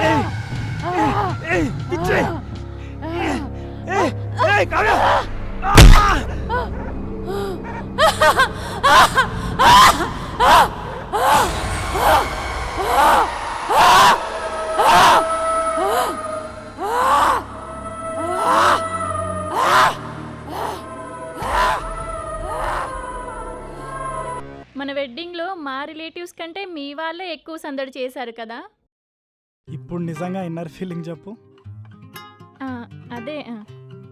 ఏయ్! ఏయ్! ఏయ్! ఇచ్చేయ్! ఏయ్! ఏయ్! ఏయ్, కావ్య మన కంటే మీ వాళ్ళే ఎక్కువ సందడి చేశారు కదా? ఇప్పుడు నిజంగా ఇన్నర్ ఫీలింగ్ చెప్పు. ఆ, అదే ఆ,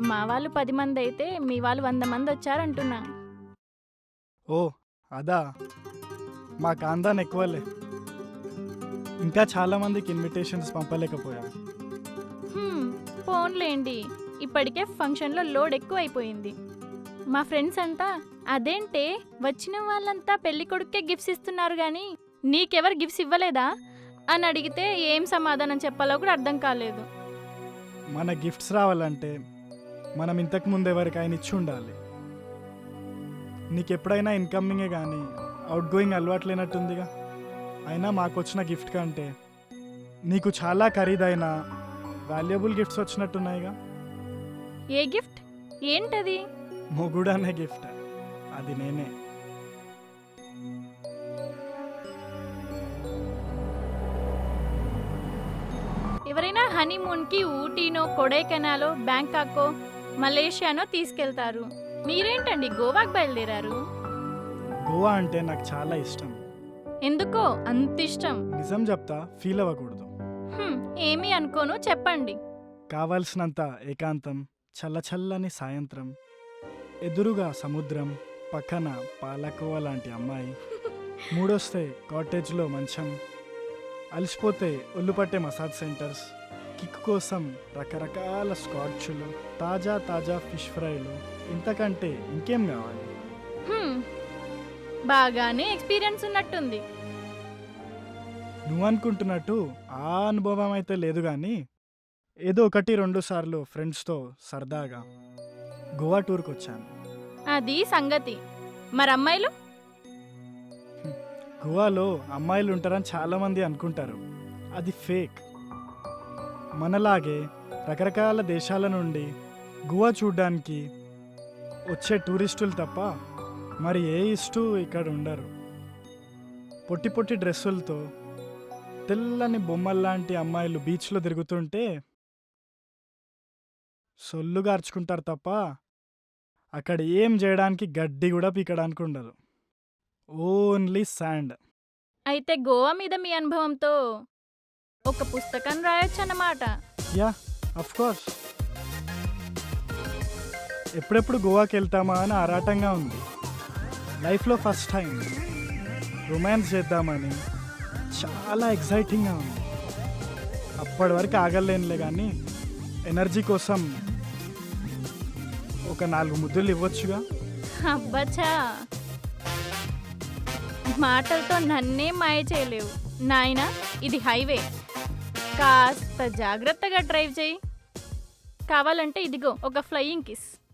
మా వాళ్ళు పది మంది అయితే మీ వాళ్ళు వంద మంది వచ్చారంటున్నా. ఓ అదా? మా కాందాన్ ఎక్కువలే. ఇంకా చాలా మందికి ఇన్విటేషన్స్ పంపలేకపోయాం హ్మ్, పోన్లేండి ఇప్పటికే ఫంక్షన్లో లోడ్ ఎక్కువ అయిపోయింది మా ఫ్రెండ్స్ అంతా అదేంటే వచ్చిన వాళ్ళంతా పెళ్ళి కొడుకే గిఫ్ట్స్ ఇస్తున్నారు కానీ నీకెవరు గిఫ్ట్స్ ఇవ్వలేదా? అని అడిగితే ఏం సమాధానం చెప్పాలో కూడా అర్థం కాలేదు. మన గిఫ్ట్స్ రావాలంటే మనం ఇంతకు ముందు ఎవరికైనా ఇచ్చి ఉండాలి. నీకు ఎప్పుడైనా ఇన్కమింగే కానీ అవుట్ గోయింగ్ అలవాటు లేనట్టుందిగా అయినా మాకు వచ్చిన గిఫ్ట్ కంటే నీకు చాలా ఖరీదైన వాల్యుబుల్ గిఫ్ట్స్ వచ్చినట్టున్నాయిగా. ఏ గిఫ్ట్ ఏంటది? మొగుడు అనే గిఫ్ట్ అది నేనే. ఎవరైనా హనీమూన్కి ఊటీనో కొడైకెనాలో బ్యాంకాకో మలేషియానో తీసుకెళ్తారు. మీరేంటండి గోవాకి బయలుదేరారు? గోవా అంటే నాకు చాలా ఇష్టం. ఎందుకో? అంత ఇష్టం. నిజం చెప్తా ఫీల్ అవ్వకూడదు. హ్మ్, ఏమీ అనుకోను చెప్పండి. కావాల్సినంత ఏకాంతం చల్లచల్లని సాయంత్రం ఎదురుగా సముద్రం పక్కన పాలకోవ లాంటి అమ్మాయి. మూడొస్తే కాటేజ్లో మంచం. అలసిపోతే ఒళ్ళు పట్టే మసాజ్ సెంటర్స్. కిక్ కోసం రకరకాల స్కాచ్లు తాజా తాజా ఫిష్ ఫ్రైలు. ఇంతకంటే ఇంకేం కావాలి? బాగానే ఎక్స్పీరియన్స్ ఉన్నట్టుంది. నువ్వు అనుకుంటున్నట్టు ఆ అనుభవం అయితే లేదు కానీ ఏదో ఒకటి రెండు సార్లు ఫ్రెండ్స్తో సరదాగా గోవా టూర్కి వచ్చాను అది సంగతి. మరి అమ్మాయిలు గోవాలో అమ్మాయిలు ఉంటారని చాలామంది అనుకుంటారు. అది ఫేక్. మనలాగే రకరకాల దేశాల నుండి గోవా చూడ్డానికి వచ్చే టూరిస్టులు తప్ప మరి ఏ ఇష్టు ఇక్కడ ఉండరు. పొట్టి పొట్టి డ్రెస్సులతో తెల్లని బొమ్మల్లాంటి అమ్మాయిలు బీచ్లో తిరుగుతుంటే సొల్లు గార్చుకుంటారు తప్ప అక్కడ ఏం చేయడానికి గడ్డి కూడా పీకడానికి ఉండదు. Only sand. అయితే గోవా మీద మీ అనుభవంతో ఒక పుస్తకం రాయొచ్చు అన్నమాట యా అఫ్ కోర్స్. ఎప్పుడెప్పుడు గోవాకి వెళ్తామా అని ఆరాటంగా ఉంది. లైఫ్లో ఫస్ట్ టైం. రొమాన్స్ చేద్దామని చాలా ఎక్సైటింగ్గా ఉంది. అప్పటి వరకు ఆగలేనులే కానీ ఎనర్జీ కోసం ఒక నాలుగు ముద్దులు ఇవ్వచ్చుగా. అబ్బచ్చా. మాటలతో నన్నే మాయ చేయలేవు. నాయన ఇది హైవే. కాస్త జాగ్రత్తగా డ్రైవ్ చేయి. కావాలంటే ఇదిగో ఒక ఫ్లయింగ్ కిస్.